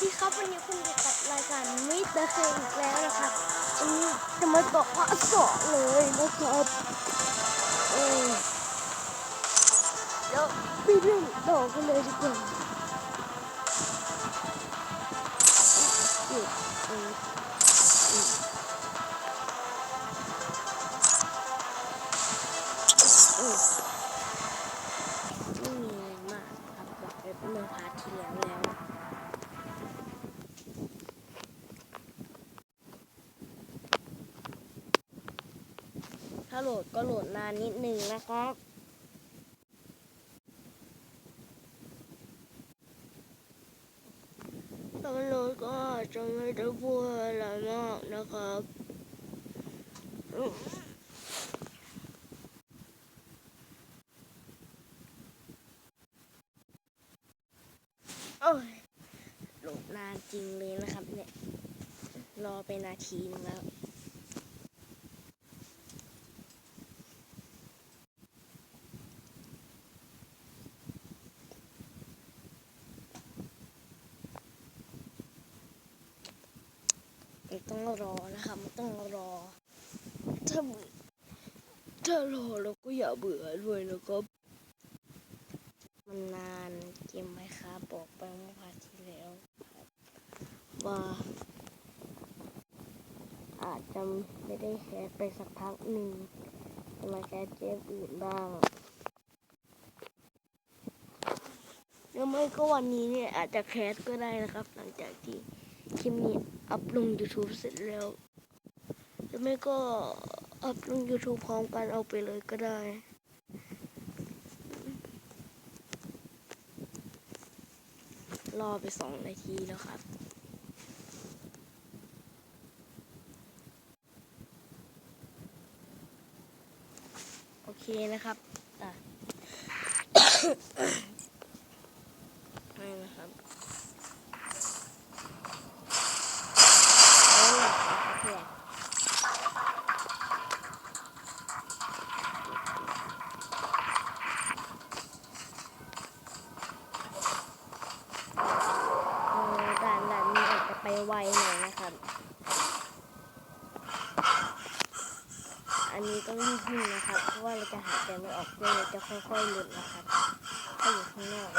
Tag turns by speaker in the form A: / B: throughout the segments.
A: ดีครับวันนี้คุณอยู่กับรายการมิสเตอร์เคอีกแล้วนะครับวันนี้จะมาตอกพระสองเลยนะครับเออเดี๋ยวไปเรื่องต่อกันเลยดีกว่า ถ้าโหลดก็โหลดนานนิดนึงนะครับตอนโหลดก็จะไม่ได้พูดอะไรมากนะครับโอ้ยโหลดนานจริงเลยนะครับเนี่ย รอไปนาทีนึงแล้ว มันต้องรอนะครับมันต้องรอ ถ้าถ้ารอเราก็อย่าเบื่อด้วยนะครับมันนานเกมไหมครับอกไปเมื่อพาร์ทที่แล้วว่าอาจจะไม่ได้แคสไปสักพักหนึ่งจะมาแคสเกมอื่นบ้างหรือไม่ก็วันนี้เนี่ยอาจจะแคสก็ได้นะครับ หลังจากที่ คลิปนี้อัพลง YouTube เสร็จแล้วหรือไม่ก็อัพลง YouTube พร้อมกันเอาไปเลยก็ได้รอไปสองนาทีแล้วครับ โอเคนะครับอะ ไม่นะครับ โอ้ยโอเคเออด่านด่านนี้อาจจะไปไวหน่อยนะครับ อั นนี้ต้องรีบขึ้นนะครับ เพราะว่าเราจะหายใจไม่ออกเลยจะค่อยๆหลุดนะครับถ้าอยู่ข้างนอก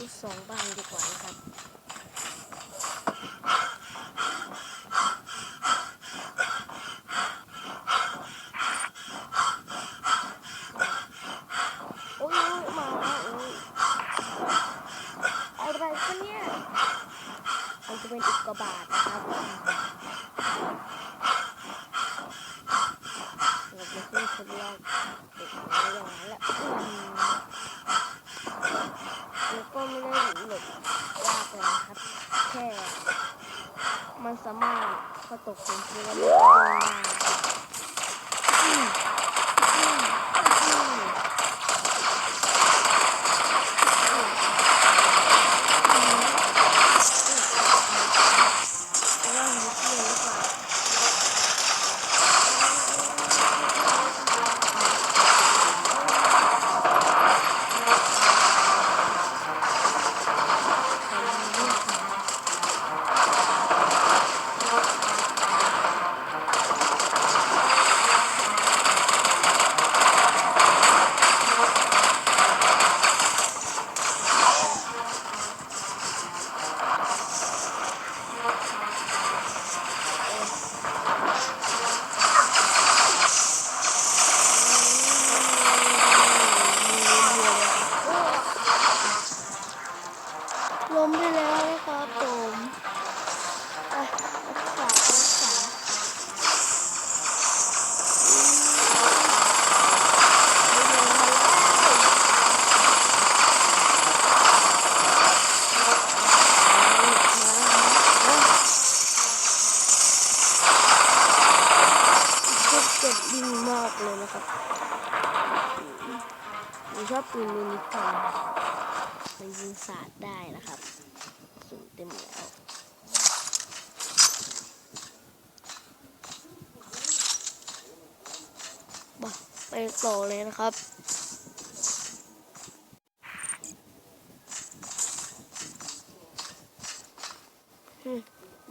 A: ลูกสองบ้างดีกว่านะครับโอ้ยมาแล้วอะไรกันเนี่ยมันจะเป็นอุกกาบาตนะครับเราจะขึ้นคนแรกเด็กน้อยอย่างนั้นแหละอืมแล้วก็ไม่ได้หลบยากเลยนะครับ แค่ มัน สามารถก็ตกเป็นแล้วมันได้ หนูชอบปืนมินิคอนมันยิงสาดได้นะครับสูงเต็มแล้วมาไปต่อเลยนะครับ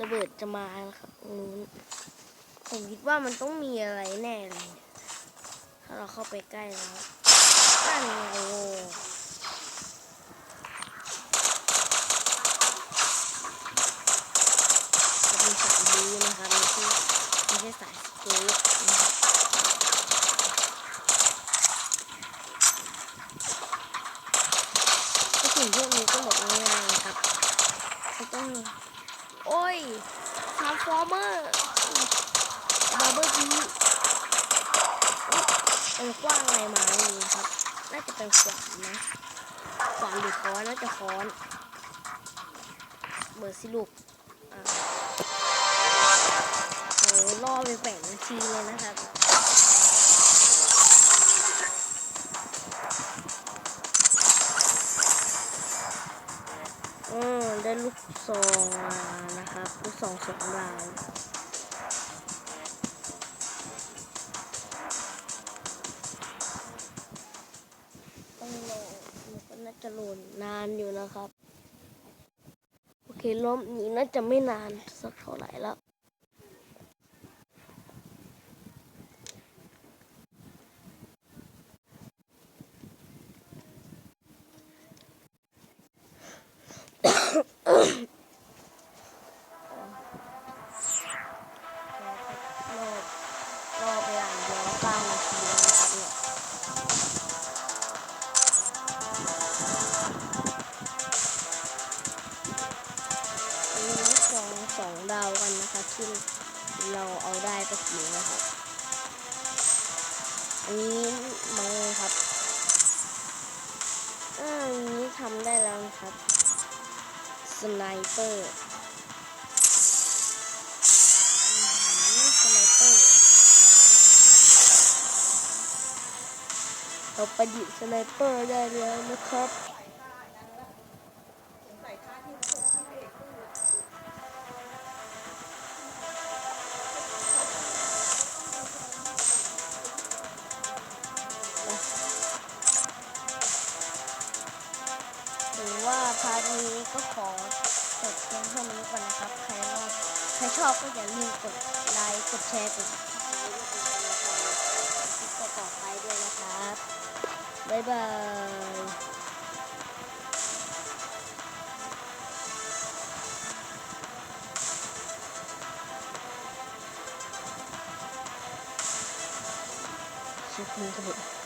A: ระเบิดจะมาแล้วครับนู้นผมคิดว่ามันต้องมีอะไรแน่เลย ถ้าเราเข้าไปใกล้แล้ว นั่นไงโอ้จะเป็นสายบูนะครับไม่ใช่ไม่ใช่สายสกู๊ปนะครับก็สิ่งพวกนี้ก็หมดง่ายนะครับไม่ต้องโอ้ยทาร์ฟอร์เมอร์บาร์เบอร์บีเออกว้างไรมาไม่รู้ครับ น่าจะเป็นขวานนะขวานหรือค้อนน่าจะค้อนเบอร์สิลูกอ่าโหล่อไปแปดนาทีเลยนะครับอืมได้ลูกซองมานะครับ ลูกซองสองราว โหลดนานอยู่นะครับ โอเครอบนี้น่าจะไม่นานสักเท่าไหร่แล้ว อ่าอันนี้ทำได้แล้วครับ สไนเปอร์สไนเปอร์เราประดิษฐ์สไนเปอร์ได้แล้วนะครับ กดติดตามต่อไปด้วยนะครับบ๊ายบายชิคกี้ครับ